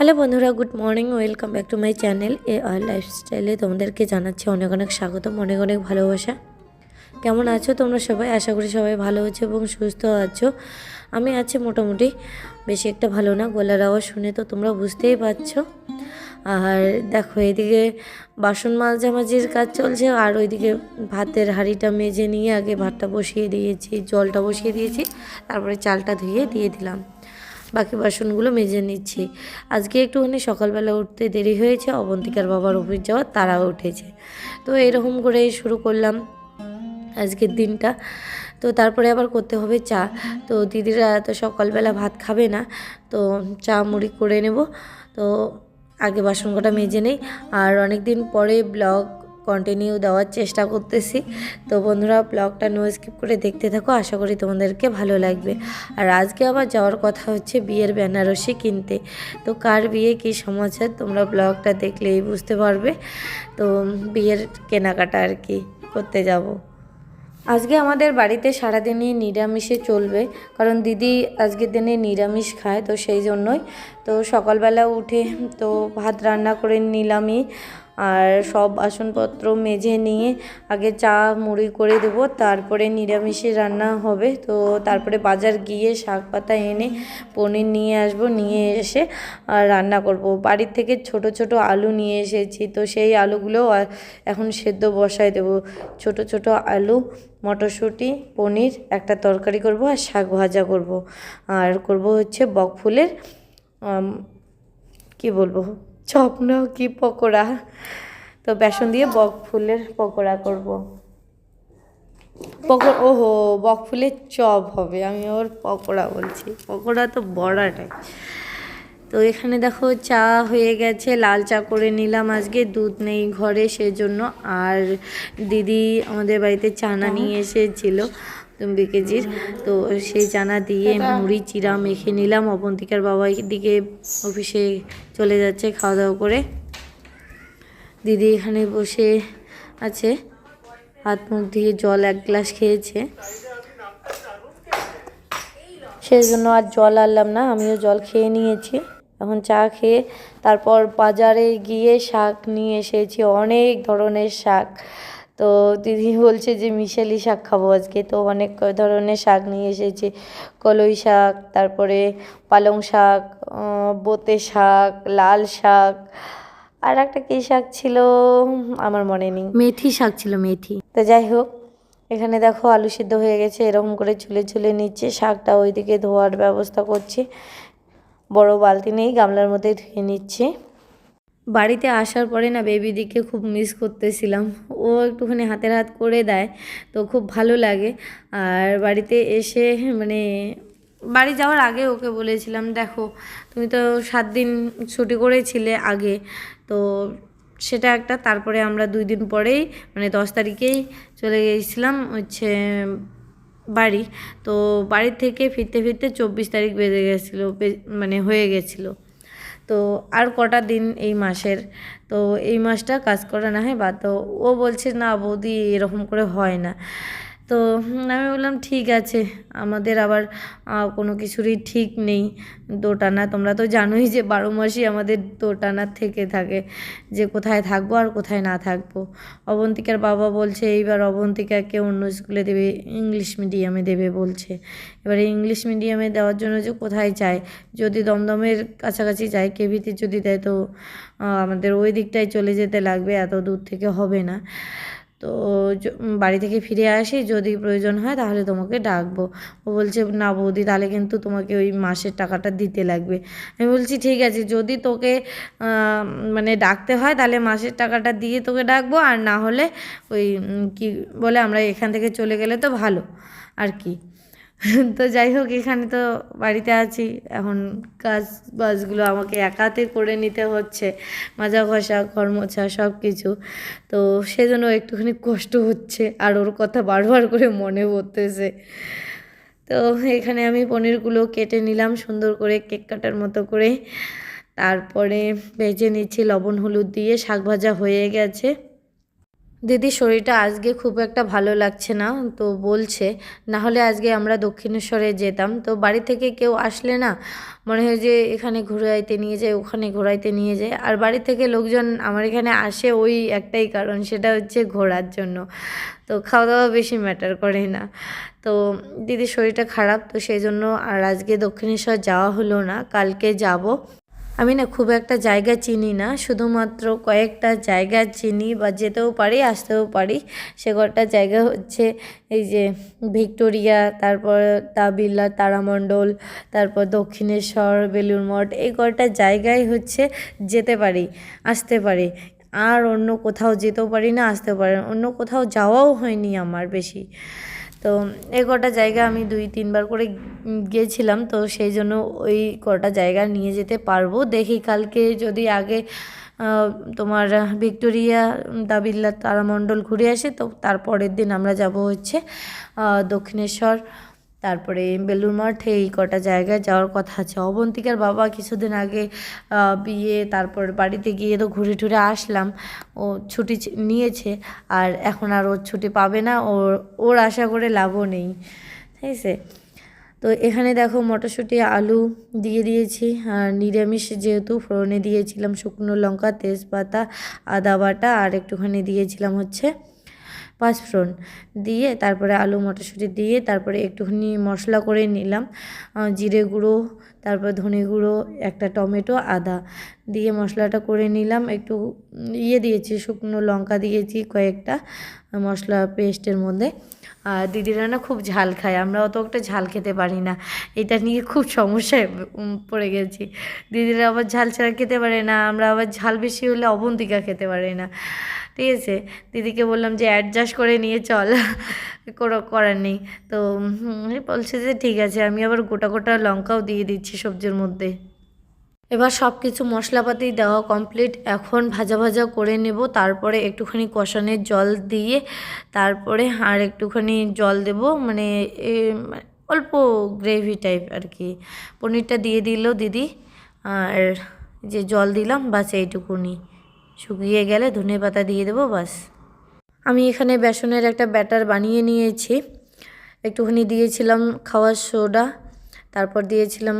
Hello বন্ধুরা, good morning, welcome back to my channel A R লাইফস্টাইলে তোমাদেরকে জানাচ্ছি অনেক অনেক স্বাগতম, অনেক অনেক ভালোবাসা। কেমন আছো তোমরা সবাই? আশা করি সবাই ভালো আছো এবং সুস্থ আছো। আমি আছি মোটামুটি বেশি একটা ভালো না, গলার আওয়াজ শুনে তো তোমরা বুঝতেই পারছ। আর দেখো, এদিকে বাসন মাঝামাঝির কাজ চলছে, আর ওইদিকে ভাতের হাঁড়িটা মেজে নিয়ে আগে ভাতটা বসিয়ে দিয়েছি, জলটা বসিয়ে দিয়েছি, তারপরে চালটা ধুয়ে দিয়ে দিলাম। বাকি বাসনগুলো মেজে নিচ্ছি। আজকে একটুখানি সকালবেলা উঠতে দেরি হয়েছে, অবন্তিকার বাবার অফিস যাওয়ার তারা উঠেছে। তো এরকম করে শুরু করলাম আজকের দিনটা। তো তারপরে আবার করতে হবে চা। তো দিদিরা তো সকালবেলা ভাত খাবে না, তো চা মুড়ি করে নেব। তো আগে বাসন মেজে নেই। আর অনেক দিন পরে ব্লগ কন্টিনিউ দেওয়ার চেষ্টা করতেছি। তো বন্ধুরা ব্লগটা নো স্কিপ করে দেখতে থাকো, আশা করি তোমাদেরকে ভালো লাগবে। আর আজকে আবার যাওয়ার কথা হচ্ছে বিয়ের বেনারসি কিনতে। তো কার বিয়ে, কী সমাচার তোমরা ব্লগটা দেখলেই বুঝতে পারবে। তো বিয়ের কেনাকাটা আর কি করতে যাব। আজকে আমাদের বাড়িতে সারাদিনই নিরামিষে চলবে, কারণ দিদি আজকের দিনে নিরামিষ খায়, তো সেই জন্যই। তো সকালবেলা উঠে তো ভাত রান্না করে নিলামই। আর সব বাসনপত্র মেজে নিয়ে আগে চা মুড়ি করে দেব, তারপরে নিরামিষে রান্না হবে। তো তারপরে বাজার গিয়ে শাক পাতা এনে পনির নিয়ে আসব, নিয়ে এসে রান্না করব। বাড়ির থেকে ছোট ছোট আলু নিয়ে এসেছি, তো সেই আলুগুলো এখন সেদ্ধ বসায় দেব। ছোট ছোট আলু, মটরশুঁটি, পনির, একটা তরকারি করব আর শাক ভাজা করব। আর করব হচ্ছে বক ফুলের কি বলব? চপ না কি পকোড়া? তো বেসন দিয়ে বক ফুলের পকোড়া করব। পকোড়া ওহো বক ফুলের চপ হবে। আমি ওর পকোড়া বলছি। পকোড়া তো বড়াটাই। তো এখানে দেখো চা হয়ে গেছে লাল চা করে নিলাম। আজকে দুধ নেই ঘরে সেজন্য। আর দিদি আমাদের বাড়িতে চানা নিয়ে এসেছিল। কেজির তো সেই চানা দিয়ে মুড়ি চিরা মেখে নিলাম। অবন্তিকার বাবা দিকে অফিসে চলে যাচ্ছে খাওয়া দাওয়া করে। দিদি এখানে বসে আছে। হাত মুখ দিয়ে জল এক গ্লাস খেয়েছে। সেই জন্য আর জল আনলাম না আমিও জল খেয়ে নিয়েছি। এখন চা খেয়ে তারপর বাজারে গিয়ে শাক নিয়ে এসেছি অনেক ধরনের শাক। তো দিদি বলছে যে মিশালি শাক খাব আজকে। তো অনেক ধরনের শাক নিয়ে এসেছে। কলই শাক তারপরে পালং শাক বোতে শাক লাল শাক আর একটা কী শাক ছিল? আমার মনে নেই। মেথি শাক ছিল মেথি। তো যাই হোক এখানে দেখো আলু সিদ্ধ হয়ে গেছে এরকম করে চুলে চুলে নিচ্ছে শাকটা ওইদিকে ধোয়ার ব্যবস্থা করছি। বড় বালতি নেই গামলার মধ্যে ধুয়ে নিচ্ছি। বাড়িতে আসার পরে না বেবিদিকে খুব মিস করতেছিলাম। ও একটুখানি হাতের হাত করে দেয়, তো খুব ভালো লাগে। আর বাড়িতে এসে মানে বাড়ি যাওয়ার আগে ওকে বলেছিলাম, দেখো, তুমি তো সাত দিন ছুটি করেছিলে আগে, তো সেটা একটা, তারপরে আমরা দুই দিন পরেই মানে দশ তারিখেই চলে গিয়েছিলাম হচ্ছে বাড়ি। তো বাড়ির থেকে ফিরতে ফিরতে চব্বিশ তারিখ বেজে গেছিল মানে হয়ে গেছিল। তো আর কটা দিন এই মাসের? তো এই মাসটা কাজ করা না হয় বা তো ও বলছে, না বৌদি, এরকম করে হয় না। তো আমি বললাম, ঠিক আছে, আমাদের আবার কোনো কিছুরই ঠিক নেই। দোটানা, তোমরা তো জানোই যে বারো মাসই আমাদের দোটানা থেকে থাকে, যে কোথায় থাকব আর কোথায় না থাকব। অবন্তিকার বাবা বলছে, এইবার অবন্তিকাকে অন্য স্কুলে দেবে, ইংলিশ মিডিয়ামে দেবে, বলছে। এবারে ইংলিশ মিডিয়ামে দেওয়ার জন্য যে কোথায় যায়? যদি দমদমের কাছাকাছি যায় কেভিতে যদি দেয়, তো আমাদের ওই দিকটায় চলে যেতে লাগবে, এত দূর থেকে হবে না। তো বাড়ি থেকে ফিরে আসি, যদি প্রয়োজন হয় তাহলে তোমাকে ডাকবো। ও বলছে, না বৌদি, তাহলে কিন্তু তোমাকে ওই মাসের টাকাটা দিতে লাগবে। আমি বলছি, ঠিক আছে, যদি তোকে মানে ডাকতে হয় তাহলে মাসের টাকাটা দিয়ে তোকে ডাকবো, আর না হলে ওই কি বলে, আমরা এখান থেকে চলে গেলে তো ভালো। আর কি। তো যাই হোক, এখানে তো বাড়িতে আছি। এখন কাজ বাজগুলো আমাকে একাতে করে নিতে হচ্ছে। মাজা ঘষা মোছা সব কিছু তো সেজন্য একটুখানি কষ্ট হচ্ছে আর ওর কথা বারবার করে মনে পড়তেছে। তো এখানে আমি পনিরগুলো কেটে নিলাম, সুন্দর করে কেক কাটার মতো করে। তারপরে ভেজে নিচ্ছি লবণ, হলুদ দিয়ে। শাক ভাজা হয়ে গেছে। দিদির শরীরটা আজকে খুব একটা ভালো লাগছে না, তো বলছে, না হলে আজকে আমরা দক্ষিণেশ্বরে যেতাম। তো বাড়ি থেকে কেউ আসলে না, মনে হয় যে এখানে ঘুরাইতে নিয়ে যায়, ওখানে ঘোরাইতে নিয়ে যায়। আর বাড়ি থেকে লোকজন আমার এখানে আসে ওই একটাই কারণ, সেটা হচ্ছে ঘোরার জন্য। তো খাওয়া দাওয়া বেশি ম্যাটার করে না। তো দিদির শরীরটা খারাপ, তো সেই জন্য আর আজকে দক্ষিণেশ্বর যাওয়া হলো না, কালকে যাব। আমি না খুব একটা জায়গা চিনি না, শুধুমাত্র কয়েকটা জায়গা চিনি বা যেতেও পারি, আসতেও পারি। সে কটা জায়গা হচ্ছে এই যে ভিক্টোরিয়া, তারপর তাবিল্লা তারামণ্ডল, তারপর দক্ষিণেশ্বর বেলুর মঠ, এই কটা জায়গায় হচ্ছে যেতে পারি, আসতে পারি। আর অন্য কোথাও যেতেও পারি না, আসতেও পারি অন্য কোথাও যাওয়াও হয়নি আমার বেশি। তো এই কটা জায়গা আমি দুই, তিনবার করে গিয়েছিলাম, তো সেই জন্য ওই কটা জায়গা নিয়ে যেতে পারব। দেখি কালকে যদি আগে তোমার ভিক্টোরিয়া দাবিল্লা তারামণ্ডল ঘুরে আসে, তো তারপরের দিন আমরা যাব হচ্ছে দক্ষিণেশ্বর তারপরে বেলুর মঠ এই কটা জায়গায় যাওয়ার কথা আছে। অবন্তিকার বাবা কিছুদিন আগে বিয়ে, তারপর বাড়িতে গিয়ে তো ঘুরে টুরে আসলাম। ও ছুটি নিয়েছে আর এখন আর ওর ছুটি পাবে না। ওর ওর আশা করে লাভও নেই। ঠিক আছে? তো এখানে দেখো মটরশুঁটি, আলু দিয়ে দিয়েছি। আর নিরামিষ যেহেতু ফোড়নে দিয়েছিলাম শুকনো লঙ্কা, তেজপাতা, আদা বাটা, আর একটুখানি দিয়েছিলাম হচ্ছে পাঁচফোড়ন দিয়ে তারপরে আলু মটরশুঁটি দিয়ে তারপরে একটুখানি মশলা করে নিলাম জিরে গুঁড়ো, তারপর ধনে গুঁড়ো, একটা টমেটো, আদা দিয়ে মশলাটা করে নিলাম। একটু ইয়ে দিয়েছি, শুকনো লঙ্কা দিয়েছি কয়েকটা মশলা পেস্টের মধ্যে। আর দিদিরা না খুব ঝাল খায়, আমরা অত একটা ঝাল খেতে পারি না। এটা নিয়ে খুব সমস্যায় পড়ে গেছি। দিদিরা আবার ঝাল ছাড়া খেতে পারে না, আমরা আবার ঝাল বেশি হলে অবন্তিকা খেতে পারে না। ঠিক আছে দিদিকে বললাম যে অ্যাডজাস্ট করে নিয়ে চল। কোনো করার নেই। তো বলছে যে, ঠিক আছে, আমি আবার গোটা গোটা লঙ্কাও দিয়ে দিচ্ছি সবজির মধ্যে। এবার সব কিছু মশলাপাতি দেওয়া কমপ্লিট এখন ভাজা ভাজা করে নেব, তারপরে একটুখানি কষানোর জল দিয়ে তারপরে আর একটুখানি জল দেব মানে অল্প গ্রেভি টাইপ আর কি। পনিরটা দিয়ে দিল দিদি, আর যে জল দিলাম, বাস এইটুকুনি। শুকিয়ে গেলে ধনে পাতা দিয়ে দেবো, বাস। আমি এখানে বেসনের একটা ব্যাটার বানিয়ে নিয়েছি। একটুখানি দিয়েছিলাম খাওয়ার সোডা। তারপর দিয়েছিলাম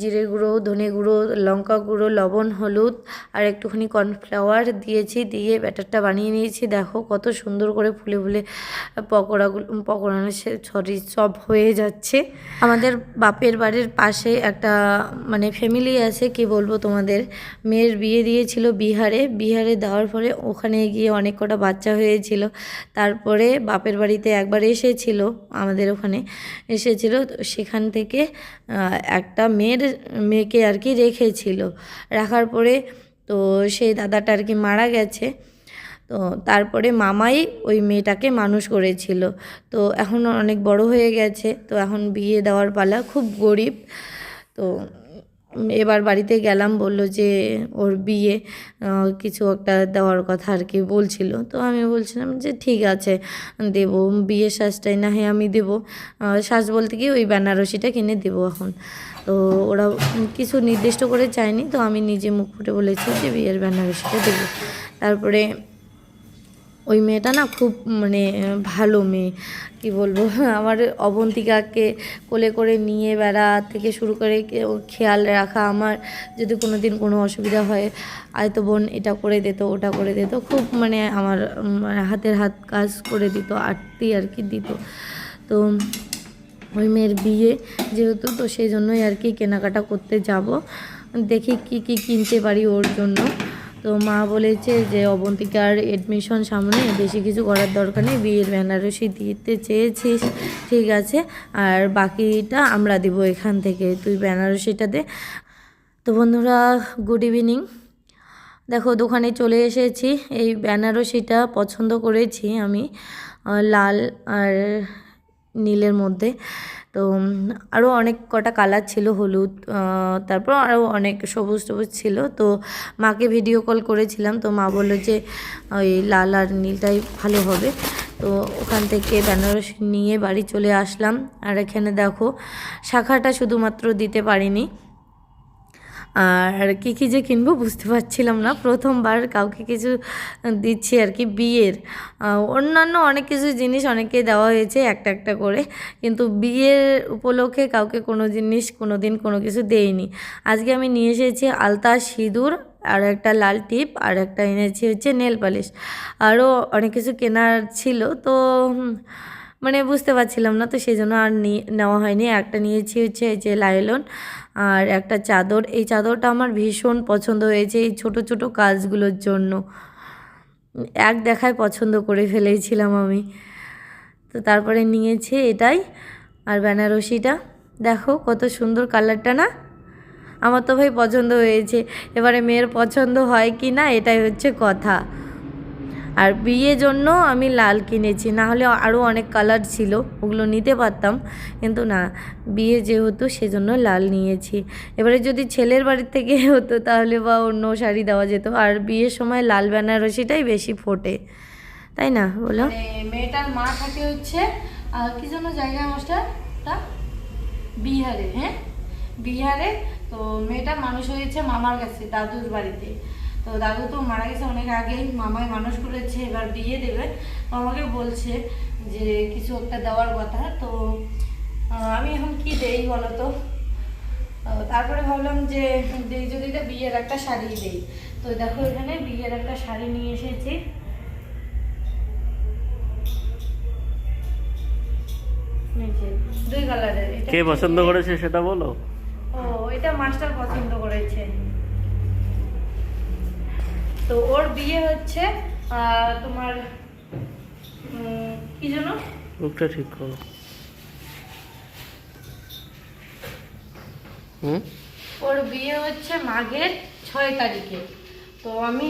জিরে গুঁড়ো, ধনে গুঁড়ো, লঙ্কা গুঁড়ো, লবণ, হলুদ আর একটুখানি কর্নফ্লাওয়ার দিয়েছি, দিয়ে ব্যাটারটা বানিয়ে নিয়েছি। দেখো কত সুন্দর করে ফুলে ফুলে পকোড়াগুলো পকোড়া সরি সব হয়ে যাচ্ছে। আমাদের বাপের বাড়ির পাশে একটা মানে ফ্যামিলি আছে, কি বলব তোমাদের? মেয়ের বিয়ে দিয়েছিল বিহারে। বিহারে দেওয়ার পরে ওখানে গিয়ে অনেক কটা বাচ্চা হয়েছিল। তারপরে বাপের বাড়িতে একবার এসেছিল, আমাদের ওখানে এসেছিল। সেখান থেকে একটা মেয়ের মেয়েকে আর কি রেখেছিল। রাখার পরে তো সেই দাদাটা আর কি মারা গেছে। তো তারপরে মামাই ওই মেয়েটাকে মানুষ করেছিল। তো এখন অনেক বড় হয়ে গেছে। তো এখন বিয়ে দেওয়ার পালা। খুব গরিব। তো এবার বাড়িতে গেলাম, বলল যে ওর বিয়ে কিছু একটা দেওয়ার কথা আর কি বলছিল। তো আমি বলছিলাম যে ঠিক আছে, দেব, বিয়ের সাজটাই না হ্যাঁ আমি দেবো। সাজ বলতে কি ওই বেনারসিটা কিনে দেবো এখন। তো ওরা কিছু নির্দিষ্ট করে চায়নি, তো আমি নিজে মুখ ফুটে বলেছি যে বিয়ের বেনারসিটা দেবো। তারপরে ওই মেয়েটা না খুব মানে ভালো মেয়ে। কি বলব? আমার অবন্তিকাকে কোলে করে নিয়ে বেড়া থেকে শুরু করে খেয়াল রাখা আমার। যদি কোনো দিন কোনো অসুবিধা হয় আয় তো বোন এটা করে দিত, ওটা করে দিত। খুব মানে আমার মানে হাতের হাত কাজ করে দিত আটটি আর কি দিত। তো ওই মেয়ের বিয়ে যেহেতু, তো সেই জন্যই আর কি কেনাকাটা করতে যাব। দেখি কি কি কিনতে পারি ওর জন্য। তো মা বলেছে যে, অবন্তিকার এডমিশন সামনে বেশি কিছু করার দরকার নেই, বিয়ের বেনারসি দিতে চেয়েছিস, ঠিক আছে। আর বাকিটা আমরা দেবো এখান থেকে, তুই বেনারসিটা দে। তো বন্ধুরা গুড ইভিনিং দেখো, দোকানে চলে এসেছি, এই বেনারসিটা পছন্দ করেছি আমি লাল আর নীলের মধ্যে। তো আরও অনেক কটা কালার ছিল, হলুদ তারপর আরও অনেক সবুজ সবুজ ছিল। তো, মাকে ভিডিও কল করেছিলাম, তো মা বলল যে, ওই লাল আর নীলটাই ভালো হবে। তো, ওখান থেকে বেনারস নিয়ে বাড়ি চলে আসলাম। আর এখানে দেখো, শাখাটা শুধুমাত্র দিতে পারিনি। আর কী কী যে কিনবো বুঝতে পারছিলাম না। প্রথমবার কাউকে কিছু দিচ্ছি আর কি বিয়ের। অন্যান্য অনেক কিছু জিনিস অনেকে দেওয়া হয়েছে একটা একটা করে। কিন্তু বিয়ের উপলক্ষে কাউকে কোনো জিনিস কোনো দিন কোনো কিছু দেয়নি আজকে আমি নিয়ে এসেছি আলতা সিঁদুর, আর একটা লাল টিপ, আর একটা এনেছি হচ্ছে নেল পালিশ। আরও অনেক কিছু কেনার ছিল, তো মানে বুঝতে পারছিলাম না, তো সেই জন্য আর নেওয়া হয়নি। একটা নিয়েছি হচ্ছে যে লাইলন। আর একটা চাদর। এই চাদরটা আমার ভীষণ পছন্দ হয়েছে এই ছোট ছোট কাজগুলোর জন্য। এক দেখায় পছন্দ করে ফেলেছিলাম আমি। তো তারপরে নিয়েছে এটাই আর বেনারসিটা। দেখো কত সুন্দর কালারটা না? আমার তো ভাই পছন্দ হয়েছে। এবারে মেয়ের পছন্দ হয় কি না, এটাই হচ্ছে কথা। আর বিয়ের জন্য আমি লাল কিনেছি না হলে আরও অনেক কালার ছিল, ওগুলো নিতে পারতাম, কিন্তু না, বিয়ে যেহেতু সেজন্য লাল নিয়েছি। এবারে যদি ছেলের বাড়ির থেকে হতো, তাহলে বা অন্য শাড়ি দেওয়া যেত, আর বিয়ের সময় লাল বেনারসিটাই বেশি ফোটে, তাই না বলো? মেয়েটার মা থাকে হচ্ছে কি জন্য জায়গা মাস্টারটা বিহারে হ্যাঁ? বিহারে, তো মেয়েটা মানুষ হয়েছে মামার কাছে, দাদুর বাড়িতে। তো দাদু তো মারা গেছে অনেক আগেই মামাই মানুষ করেছে এবার বিয়ে দেবে। তো আমাকে বলছে যে কিছু একটা দেওয়ার কথা তো আমি এখন কি দেই বলো তো? তারপরে ভাবলাম যে দেই যদি বিয়ের একটা শাড়ি দেই। তো দেখো এখানে বিয়ের একটা শাড়ি নিয়ে এসেছি। দুই কালারের কে পছন্দ করেছে সেটা বলো। ও এটা মাস্টার পছন্দ করেছে। তো ওর বিয়ে হচ্ছে তোমার কি যেন? মুখটা ঠিক করো। ওর বিয়ে হচ্ছে মাঘের ছয় তারিখে। তো আমি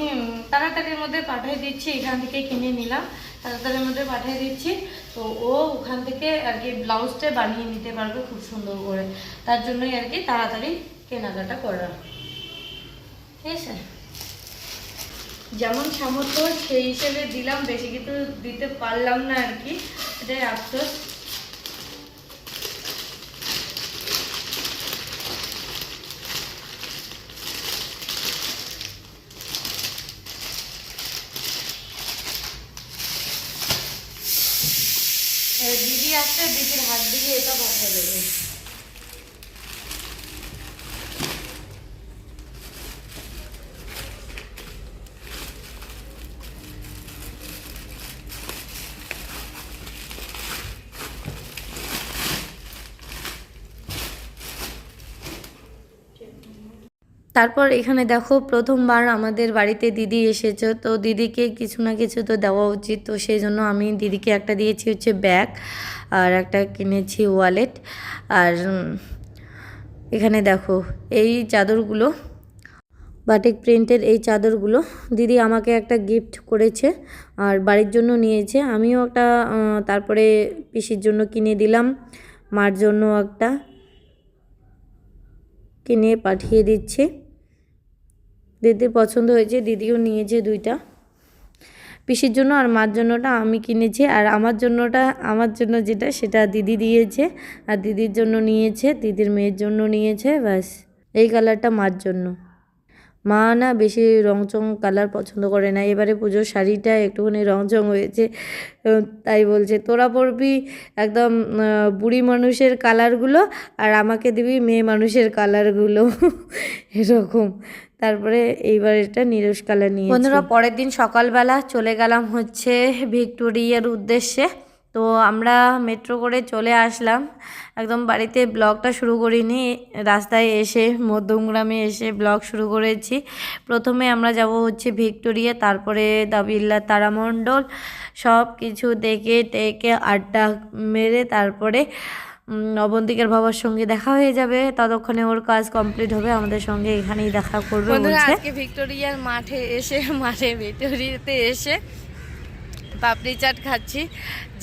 তাড়াতাড়ির মধ্যে পাঠিয়ে দিচ্ছি এখান থেকে কিনে নিলাম। তাড়াতাড়ির মধ্যে পাঠিয়ে দিচ্ছি। তো ও ওখান থেকে আর কি ব্লাউজটা বানিয়ে নিতে পারবে খুব সুন্দর করে। তার জন্যই আর কি তাড়াতাড়ি কেনাকাটা করা। ঠিক আছে? যেমন সামর্থ্য, সেই হিসেবে দিলাম, বেশি কিছু দিতে পারলাম না আর কি। এটাই আফসোস। দিদি আসছে, দিদির হাত দিয়ে এটা পাঠিয়ে দেবে তারপর এখানে দেখো প্রথমবার আমাদের বাড়িতে দিদি এসেছে। তো দিদিকে কিছু না কিছু তো দেওয়া উচিত। তো সেই জন্য আমি দিদিকে একটা দিয়েছি হচ্ছে ব্যাগ আর একটা কিনেছি ওয়ালেট। আর এখানে দেখো এই চাদরগুলো, বাটিক প্রিন্টের এই চাদরগুলো। দিদি আমাকে একটা গিফট করেছে আর বাড়ির জন্য নিয়েছে। আমিও একটা তারপরে পিসির জন্য কিনে দিলাম। মার জন্য একটা কিনে পাঠিয়ে দিচ্ছি। দিদির পছন্দ হয়েছে, দিদিও নিয়েছে দুইটা। পিসির জন্য আর মার জন্যটা আমি কিনেছি। আর আমার জন্যটা, আমার জন্য যেটা, সেটা দিদি দিয়েছে। আর দিদির জন্য নিয়েছে, দিদির মেয়ের জন্য নিয়েছে, ব্যাস। এই কালারটা মার জন্য। মা না বেশি রংচং কালার পছন্দ করে না। এবারে পুজোর শাড়িটা একটুখানি রংচং হয়েছে তাই বলছে, তোরা পরবি একদম বুড়ি মানুষের কালারগুলো আর আমাকে দিবি মেয়ে মানুষের কালারগুলো। এরকম। তারপরে এইবার এটা নিরস কালার নিয়ে বন্ধুরা, পরের দিন সকালবেলা চলে গেলাম হচ্ছে ভিক্টোরিয়ার উদ্দেশ্যে। তো আমরা মেট্রো করে চলে আসলাম। একদম বাড়িতে ব্লগটা শুরু করিনি রাস্তায় এসে মধ্যমগ্রামে এসে ব্লগ শুরু করেছি। প্রথমে আমরা যাব হচ্ছে ভিক্টোরিয়া তারপরে দাবিল্লা তারামণ্ডল সব কিছু দেখে টেকে আড্ডা মেরে তারপরে অবন্তিকার বাবার সঙ্গে দেখা হয়ে যাবে। ততক্ষণে ওর কাজ কমপ্লিট হবে আমাদের সঙ্গে এখানেই দেখা করবে আজকে ভিক্টোরিয়ার মাঠে এসে মাঠে ভিক্টোরিয়াতে এসে পাপড়ি চাট খাচ্ছি।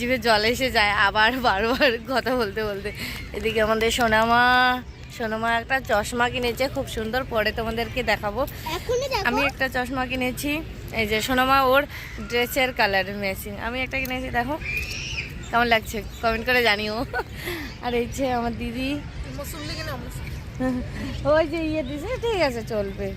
জিভে জল এসে যায় আবার বারবার কথা বলতে বলতে। এদিকে আমাদের সোনামা সোনামা একটা চশমা কিনেছে খুব সুন্দর। পরে তোমাদেরকে দেখাবো। আমি একটা চশমা কিনেছি। এই যে সোনামা ওর ড্রেসের কালার ম্যাচিং আমি একটা কিনেছি দেখো। কেমন লাগছে? কমেন্ট করে জানিও। আর এই যে আমার দিদি। ওই যে ইয়ে দিছে ঠিক আছে চলবে।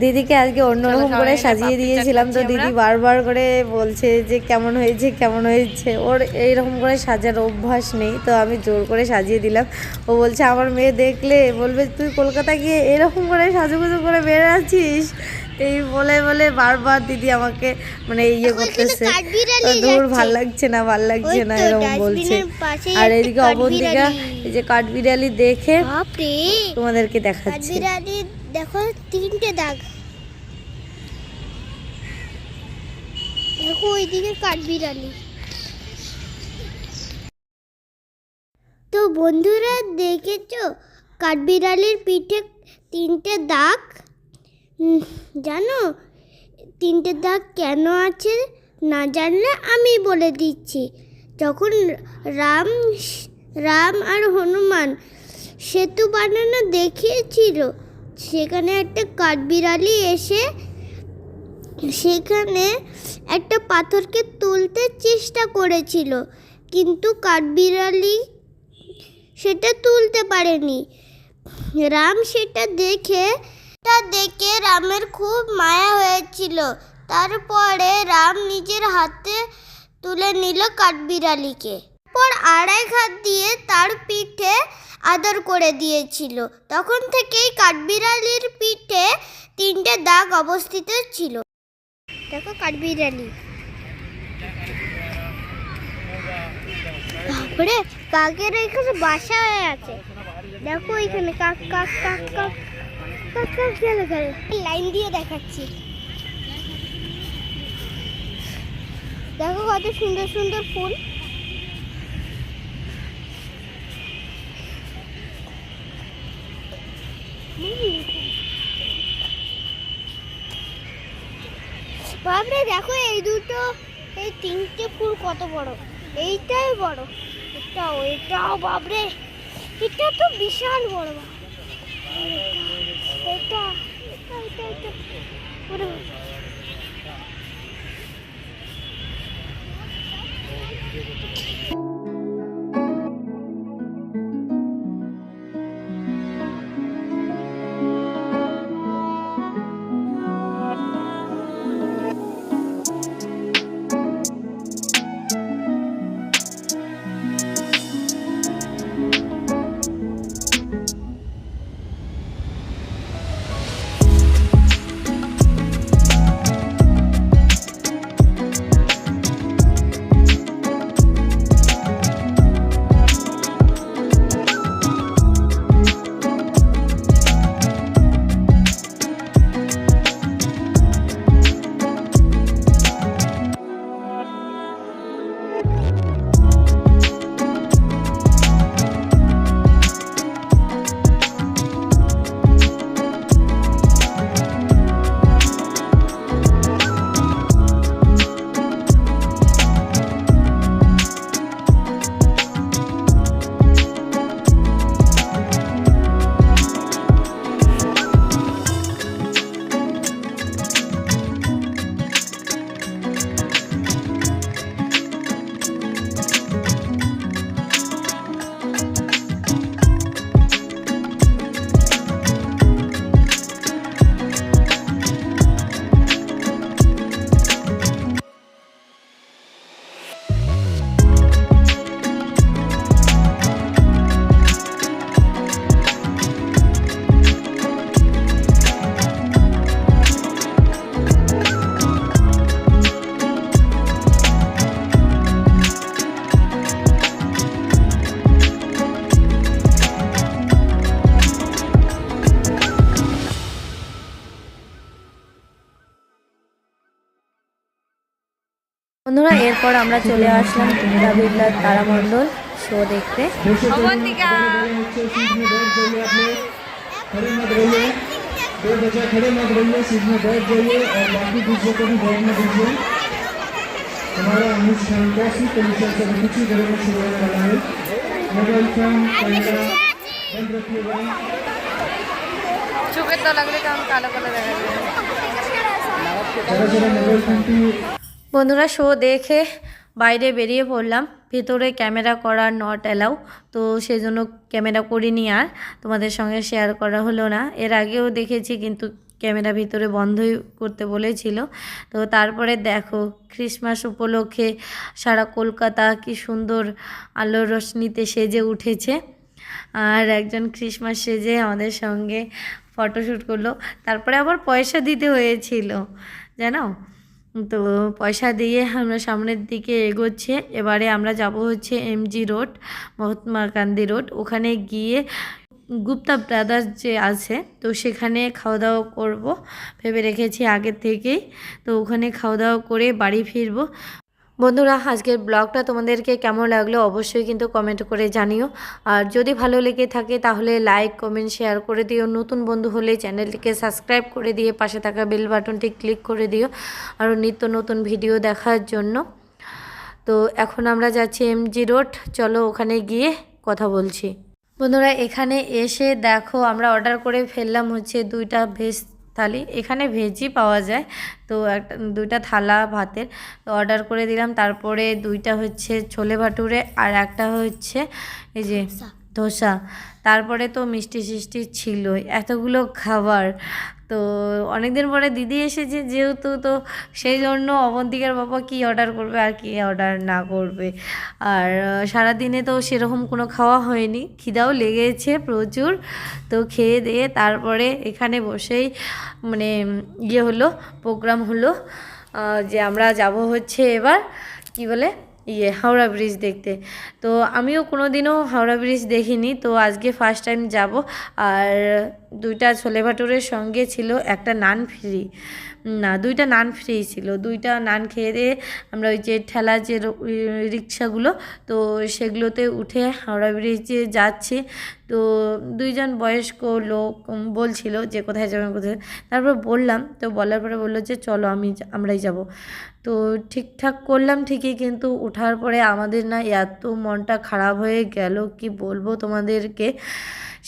দিদিকে আজকে অন্যরকম করে সাজিয়ে দিয়েছিলাম তো দিদি বারবার করে বলছে যে কেমন হয়েছে কেমন হয়েছে। ওর এইরকম করে সাজার অভ্যাস নেই তো আমি জোর করে সাজিয়ে দিলাম। ও বলছে আমার মেয়ে দেখলে বলবে তুই কলকাতা গিয়ে এরকম করে সাজুগুজু করে বেড়াচ্ছিস এই বলে বলে বারবার দিদি আমাকে মানে ইয়ে করতেছে। তো দূর। ভালো লাগছে না ভালো লাগছে না এরকম বলছে। আর এদিকে অবন্তিকা এই যে কাঠবিড়ালি দেখে তোমাদেরকে দেখাচ্ছে। দেখো, তিনটে দাগ। দেখো, ওইদিকে কাঠবিড়ালি তো বন্ধুরা, দেখেছ? কাঠবিড়ালির পিঠে তিনটে দাগ? জানো? তিনটে দাগ কেন আছে না জানলে আমি বলে দিচ্ছি। যখন রাম রাম আর হনুমান সেতু বানানো দেখিয়েছিল সেখানে একটা কাঠবিড়ালি এসে সেখানে একটা পাথরকে তুলতে চেষ্টা করেছিল, কিন্তু কাঠবিড়ালি সেটা তুলতে পারেনি। রাম সেটা দেখে তা দেখে রামের খুব মায়া হয়েছিল। তারপরে রাম নিজের হাতে তুলে নিল কাঠবিড়ালিকে। পর আড়াই হাত দিয়ে তার পিঠে আদর করে দিয়েছিল। তখন থেকেই কাঠবিড়ালির পিঠে তিনটে দাগ অবস্থিত ছিল। দেখো কাঠবিড়ালি। বাপরে কাকের এখানে বাসা হয়ে আছে। দেখো এখানে কাক কাক কাক কাক কাক কাক। লাইন দিয়ে দেখাচ্ছি। দেখো কত সুন্দর সুন্দর ফুল। বাপরে, দেখো এই দুটো, এই তিনটে ফুল কত বড়। এইটাই বড়। এটাও এটাও, বাপরে। এটা তো বিশাল বড়। এটা এটা এটা এটা। ওরে বাপ। বন্ধুরা এরপর আমরা চলে আসলাম রবীন্দ্রনাথ তারামণ্ডল শো দেখতে অবন্তিকা खड़े मत रहिए दो बच्चे खड़े मत रहिए सीट में बैठ जाइए और बाकी दूसरों को भी बैठने दीजिए हमारा अनुष्ठान काशी परिसर से किसी तरह में शुरू होने वाला है मोबाइल फोन कैमरा बंद रखिएगा চোখের তো লাগলে কেমন কালো কালো দেখা যায় जरा जरा मोबाइल फोन की বন্ধুরা, শো দেখে বাইরে বেরিয়ে পড়লাম। ভেতরে ক্যামেরা করা নট অ্যালাউ তো সেই জন্য ক্যামেরা করিনি আর। তোমাদের সঙ্গে শেয়ার করা হলো না। এর আগেও দেখেছি, কিন্তু ক্যামেরা ভিতরে বন্ধই করতে বলেছিল। তো তারপরে দেখো ক্রিসমাস উপলক্ষে সারা কলকাতা কি সুন্দর আলোর রশ্মিতে সেজে উঠেছে। আর একজন ক্রিসমাস সেজে আমাদের সঙ্গে ফটোশ্যুট করল। তারপরে আবার পয়সা দিতে হয়েছিল, জানো? তো পয়সা দিয়ে আমরা সামনের দিকে এগোচ্ছে। এবারে আমরা যাব হচ্ছে MG road Mahatma Gandhi road ওখানে গিয়ে গুপ্তা ব্রাদার্স যে আছে, তো সেখানে খাওয়া দাওয়া করব। ভেবে রেখেছি আগের থেকেই। তো ওখানে খাওয়া দাওয়া করে বাড়ি ফিরবো। বন্ধুরা, আজকের ব্লগটা তোমাদেরকে কেমন লাগল অবশ্যই কিন্তু কমেন্ট করে জানিও। আর যদি ভালো লেগে থাকে তাহলে লাইক কমেন্ট শেয়ার করে দিও। নতুন বন্ধু হলে চ্যানেলটিকে সাবস্ক্রাইব করে দিয়ে পাশে থাকা বেল বাটনটি ক্লিক করে দিও। আরও নিত্য নতুন ভিডিও দেখার জন্য। তো এখন আমরা যাচ্ছি এমজি রোড চলো ওখানে গিয়ে কথা বলছি। বন্ধুরা, এখানে এসে দেখো আমরা অর্ডার করে ফেললাম হচ্ছে দুইটা ভেজ থালি, এখানে ভেজই পাওয়া যায়। তো একটা, দুইটা থালা ভাতের তো অর্ডার করে দিলাম। তারপরে দুইটা হচ্ছে ছোলে ভাটুরে আর একটা হচ্ছে এই যে ধোসা, তারপরে তো মিষ্টি সিষ্টি ছিলই, এতগুলো খাবার। তো অনেক দিন পরে দিদি এসেছে, যেহেতু তো সেই জন্য অবন্তিকার বাবা কি অর্ডার করবে আর কি অর্ডার না করবে। আর সারাদিনে তো সেরকম কোনো খাওয়া হয়নি, খিদাও লেগেছে প্রচুর। তো খেয়ে দিয়ে তারপরে এখানে বসেই মানে ইয়ে হলো প্রোগ্রাম হলো যে আমরা যাব হচ্ছে এবার, কি বলে? ইয়ে হাওড়া ব্রিজ দেখতে। তো আমিও কোনো দিনও হাওড়া ব্রিজ দেখিনি। তো আজকে ফার্স্ট টাইম যাব। আর দুইটা ছোলে ভাটুরের সঙ্গে ছিল একটা নান ফ্রি না, দুইটা নান ফ্রি ছিল। দুইটা নান খেয়ে দিয়ে আমরা ওই যে ঠেলা যে রিক্সাগুলো, তো সেগুলোতে উঠে হাওড়া ব্রিজে যাচ্ছি। তো দুইজন বয়স্ক লোক বলছিল যে কোথায় যাবেন, কোথায় তারপর বললাম, তো বলার পরে বলল যে চলো আমি আমরাই যাব। তো ঠিকঠাক করলাম ঠিকই, কিন্তু ওঠার পরে আমাদের না এত মনটা খারাপ হয়ে গেল, কি বলব তোমাদেরকে?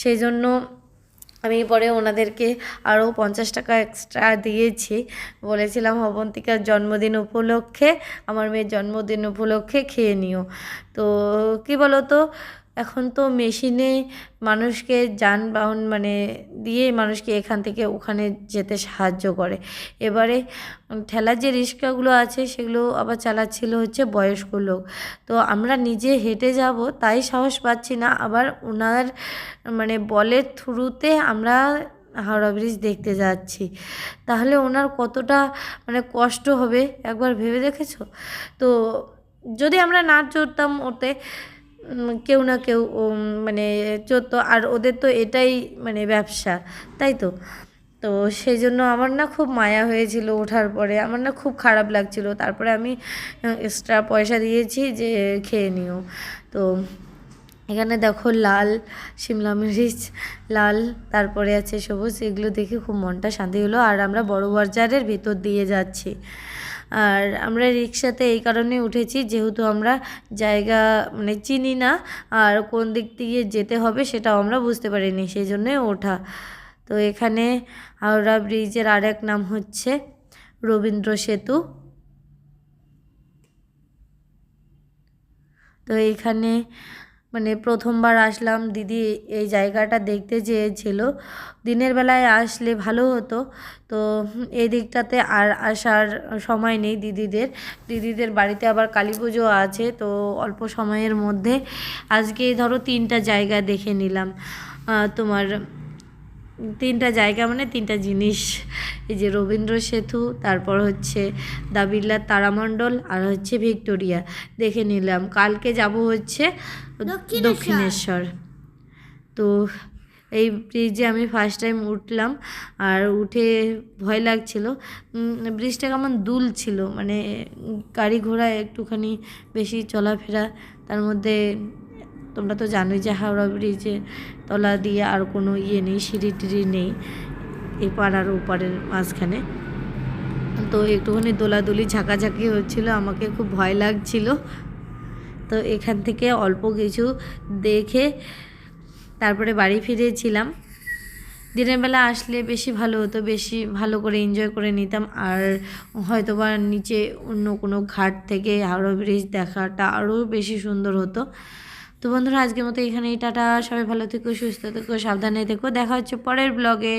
সেই জন্য আমি পরে ওনাদেরকে আরও পঞ্চাশ টাকা এক্সট্রা দিয়েছি। বলেছিলাম, অবন্তিকার জন্মদিন উপলক্ষে, আমার মেয়ের জন্মদিন উপলক্ষে খেয়ে নিও। তো কী বলো তো এখন তো মেশিনে মানুষকে যানবাহন মানে দিয়ে মানুষকে এখান থেকে ওখানে যেতে সাহায্য করে। এবারে ঠেলার যে রিক্সাগুলো আছে সেগুলো আবার চালাচ্ছিল হচ্ছে বয়স্ক লোক। তো আমরা নিজে হেঁটে যাব তাই সাহস পাচ্ছি না। আবার ওনার মানে বলের থ্রুতে আমরা হাওড়া ব্রিজ দেখতে যাচ্ছি। তাহলে ওনার কতটা মানে কষ্ট হবে একবার ভেবে দেখেছ? তো যদি আমরা না চড়তাম ওতে কেউ না কেউ মানে চড়তো আর ওদের তো এটাই মানে ব্যবসা, তাই তো? তো সেই জন্য আমার না খুব মায়া হয়েছিল ওঠার পরে, আমার না খুব খারাপ লাগছিল। তারপরে আমি এক্সট্রা পয়সা দিয়েছি যে খেয়ে নিও। তো এখানে দেখো লাল শিমলা মরিচ, লাল, তারপরে আছে সবুজ, এগুলো দেখে খুব মনটা শান্তি হলো। আর আমরা বড় বাজারের ভেতর দিয়ে যাচ্ছি। আর আমরা রিক্সাতে এই কারণে উঠেছি, যেহেতু আমরা জায়গা মানে চিনি না আর কোন দিক দিয়ে যেতে হবে সেটাও আমরা বুঝতে পারিনি, সেই জন্যই ওঠা। তো এখানে হাওড়া ব্রিজের আর এক নাম হচ্ছে রবীন্দ্র সেতু। তো এখানে মানে প্রথমবার আসলাম, দিদি এই জায়গাটা দেখতে চেয়েছিল। দিনের বেলায় আসলে ভালো হতো। তো এই দিকটাতে আর আসার সময় নেই দিদিদের। দিদিদের বাড়িতে আবার কালী পুজো আছে, তো অল্প সময়ের মধ্যে আজকে ধরো তিনটা জায়গা দেখে নিলাম। তোমার তিনটা জায়গা মানে তিনটা জিনিস। এই যে রবীন্দ্র সেতু, তারপর হচ্ছে দা বিড়লা তারামণ্ডল আর হচ্ছে ভিক্টোরিয়া। দেখে নিলাম। কালকে যাব হচ্ছে দক্ষিণেশ্বর। তো এই ব্রিজে আমি ফার্স্ট টাইম উঠলাম আর উঠে ভয় লাগছিল। ব্রিজটা কেমন দুল ছিল মানে গাড়ি ঘোড়া একটুখানি বেশি চলাফেরা, তার মধ্যে তোমরা তো জানোই যে হাওড়া ব্রিজে তলা দিয়ে আর কোনো ইয়ে নেই, সিঁড়ি টিড়ি নেই, এই পাড়ার ওপারের মাঝখানে। তো একটুখানি দোলাদুলি, ঝাঁকাঝাঁকি হচ্ছিল, আমাকে খুব ভয় লাগছিল। তো এখান থেকে অল্প কিছু দেখে তারপরে বাড়ি ফিরেছিলাম। দিনের বেলা আসলে বেশি ভালো হতো, বেশি ভালো করে এনজয় করে নিতাম। আর হয়তো বা নিচে অন্য কোনো ঘাট থেকে হাওড়া ব্রিজ দেখাটা আরও বেশি সুন্দর হতো। তো বন্ধুরা, আজকের মতো এখানেই, টাটা। সবাই ভালো থেকো, সুস্থ থেকো, সাবধানে থেকো। দেখা হচ্ছে পরের ব্লগে